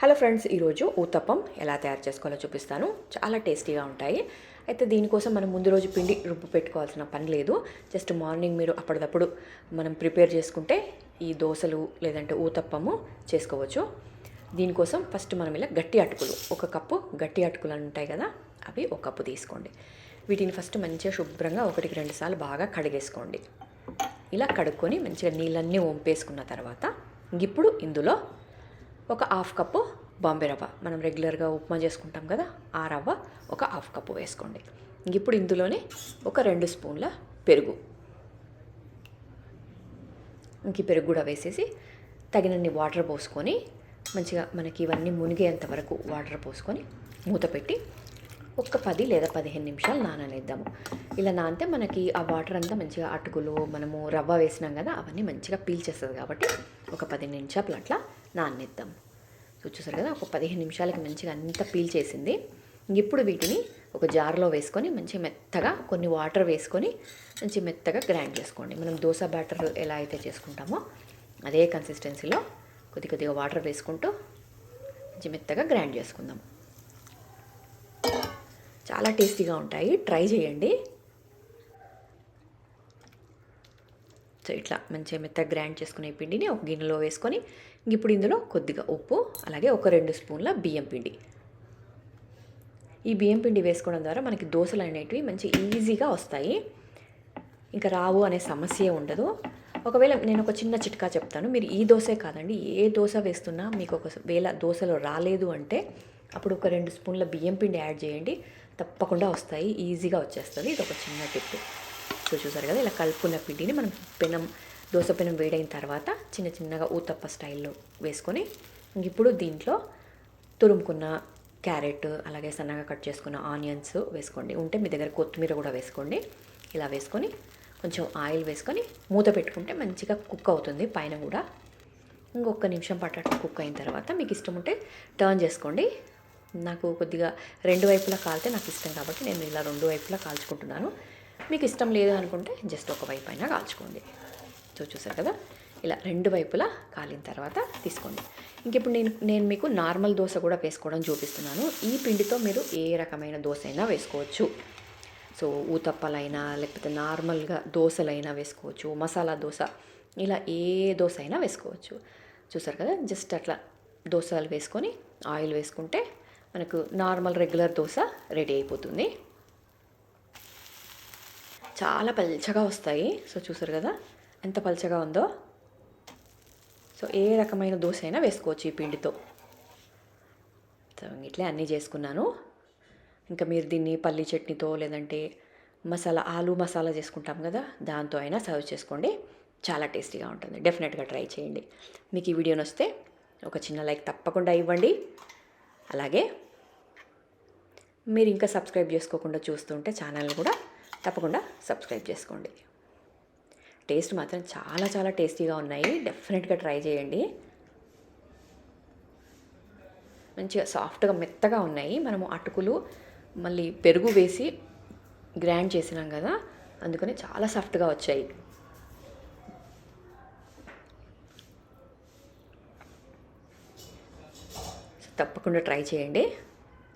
Hello friends ఈరోజు ఊతప్పం ఎలా తయారు చేసుకోవాలో చూపిస్తాను. చాలా టేస్టీగా ఉంటాయి. అయితే దీనికోసం మనం ముందు రోజు పిండి రుబ్బు పెట్టుకోవాల్సిన పని లేదు. జస్ట్ మార్నింగ్ మీరు అప్పటిదప్పుడు మనం ప్రిపేర్ చేసుకుంటే ఈ దోశలు లేదంటే ఊతప్పము చేసుకోవచ్చు. దీనికోసం ఫస్ట్ మనం ఇలా గట్టి అటుకులు ఒక కప్పు గట్టి అటుకులు అని ఉంటాయి కదా అవి ఒక కప్పు తీసుకోండి. వీటిని ఫస్ట్ మంచిగా శుభ్రంగా ఒకటికి రెండు సార్లు బాగా కడిగేసుకోండి. ఇలా కడుక్కొని మంచిగా నీళ్ళన్నీ వంపేసుకున్న తర్వాత ఇప్పుడు ఇందులో ఒక హాఫ్ కప్పు బాంబే రవ్వ. మనం రెగ్యులర్గా ఉప్మా చేసుకుంటాం కదా ఆ రవ్వ ఒక హాఫ్ కప్పు వేసుకోండి. ఇప్పుడు ఇందులోనే ఒక రెండు స్పూన్ల పెరుగు. ఇంక పెరుగు కూడా వేసేసి తగినన్ని వాటర్ పోసుకొని మంచిగా మనకి ఇవన్నీ మునిగేంత వరకు వాటర్ పోసుకొని మూత పెట్టి ఒక పది లేదా పదిహేను నిమిషాలు నాననేద్దాము. ఇలా నానితే మనకి ఆ వాటర్ అంతా మంచిగా అటుకులు మనము రవ్వ వేసినాం కదా అవన్నీ మంచిగా పీల్చేస్తుంది కాబట్టి ఒక పది నిమిషాలు అట్లా నాననిద్దాం. సో చూసారు కదా ఒక పదిహేను నిమిషాలకి మంచిగా అంతా పీల్చేసింది. ఇప్పుడు వీటిని ఒక జార్లో వేసుకొని మంచి మెత్తగా కొన్ని వాటర్ వేసుకొని మంచి మెత్తగా గ్రైండ్ చేసుకోండి. మనం దోశ బ్యాటర్ ఎలా అయితే చేసుకుంటామో అదే కన్సిస్టెన్సీలో కొద్ది కొద్దిగా వాటర్ వేసుకుంటూ మంచి మెత్తగా గ్రైండ్ చేసుకుందాం. చాలా టేస్టీగా ఉంటాయి. ట్రై చేయండి. సో ఇట్లా మంచిగా మెత్తగా గ్రైండ్ చేసుకునే పిండిని ఒక గిన్నెలో వేసుకొని ఇప్పుడు ఇందులో కొద్దిగా ఉప్పు అలాగే ఒక రెండు స్పూన్ల బియ్యం పిండి. ఈ బియ్యం పిండి వేసుకోవడం ద్వారా మనకి దోశలు అనేటివి మంచి ఈజీగా వస్తాయి. ఇంకా రావు అనే సమస్య ఉండదు. ఒకవేళ నేను ఒక చిన్న చిట్కా చెప్తాను. మీరు ఈ దోశే కాదండి ఏ దోశ వేస్తున్నా మీకు ఒక వేళ దోశలో రాలేదు అంటే అప్పుడు ఒక రెండు స్పూన్ల బియ్యం పిండి యాడ్ చేయండి. తప్పకుండా వస్తాయి. ఈజీగా వచ్చేస్తుంది. ఇది ఒక చిన్న టిప్. సో చూసారు కదా ఇలా కలుపుకున్న పిండిని మనం పెనం దోశ పెనం వేడైన తర్వాత చిన్న చిన్నగా ఊతప్ప స్టైల్లో వేసుకొని ఇప్పుడు దీంట్లో తురుముకున్న క్యారెట్ అలాగే సన్నగా కట్ చేసుకున్న ఆనియన్స్ వేసుకోండి. ఉంటే మీ దగ్గర కొత్తిమీర కూడా వేసుకోండి. ఇలా వేసుకొని కొంచెం ఆయిల్ వేసుకొని మూత పెట్టుకుంటే మంచిగా కుక్ అవుతుంది. పైన కూడా ఇంకొక నిమిషం పట్టట్టు కుక్ అయిన తర్వాత మీకు ఇష్టం ఉంటే టర్న్ చేసుకోండి. నాకు కొద్దిగా రెండు వైపులా కాలితే నాకు ఇష్టం కాబట్టి నేను ఇలా రెండు వైపులా కాల్చుకుంటున్నాను. మీకు ఇష్టం లేదు అనుకుంటే జస్ట్ ఒక వైపు అయినా కాల్చుకోండి. సో చూసారు కదా? ఇలా రెండు వైపులా కాలిన తర్వాత తీసుకోండి. ఇంక ఇప్పుడు నేను నేను మీకు నార్మల్ దోశ కూడా వేసుకోవడం చూపిస్తున్నాను. ఈ పిండితో మీరు ఏ రకమైన దోశ అయినా వేసుకోవచ్చు. సో ఊతప్పలైనా లేకపోతే నార్మల్గా దోశలైనా వేసుకోవచ్చు మసాలా దోశ ఇలా ఏ దోశ అయినా వేసుకోవచ్చు. చూసారు కదా? జస్ట్ అట్లా దోశలు వేసుకొని ఆయిల్ వేసుకుంటే మనకు నార్మల్ రెగ్యులర్ దోశ రెడీ అయిపోతుంది. చాలా పల్చగా వస్తాయి. సో చూసారు కదా? ఎంత పల్చగా ఉందో. సో ఏ రకమైన దోశ అయినా వేసుకోవచ్చు ఈ పిండితో. సో ఇట్లే అన్నీ చేసుకున్నాను. ఇంకా మీరు దీన్ని పల్లి చట్నీతో లేదంటే మసాలా ఆలు మసాలా చేసుకుంటాం కదా? దాంతో అయినా సర్వ్ చేసుకోండి. చాలా టేస్టీగా ఉంటుంది. డెఫినెట్గా ట్రై చేయండి. మీకు ఈ వీడియో నొస్తే ఒక చిన్న లైక్ తప్పకుండా ఇవ్వండి. అలాగే మీరు ఇంకా సబ్స్క్రైబ్ చేసుకోకుండా చూస్తుంటే ఛానల్ని కూడా తప్పకుండా సబ్స్క్రైబ్ చేసుకోండి. టేస్ట్ మాత్రం చాలా చాలా టేస్టీగా ఉన్నాయి. డెఫినెట్గా ట్రై చేయండి. మంచిగా సాఫ్ట్గా మెత్తగా ఉన్నాయి. మనము అటుకులు మళ్ళీ పెరుగు వేసి గ్రైండ్ చేసినాం కదా అందుకని చాలా సాఫ్ట్గా వచ్చాయి. తప్పకుండా ట్రై చేయండి.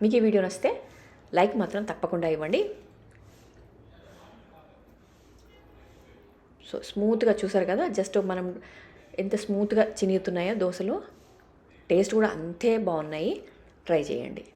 మీకు ఈ వీడియో నచ్చితే లైక్ మాత్రం తప్పకుండా ఇవ్వండి. సో స్మూత్గా చూసారు కదా జస్ట్ మనం ఎంత స్మూత్గా చినుగుతున్నాయో దోశలు. టేస్ట్ కూడా అంతే బాగున్నాయి. ట్రై చేయండి.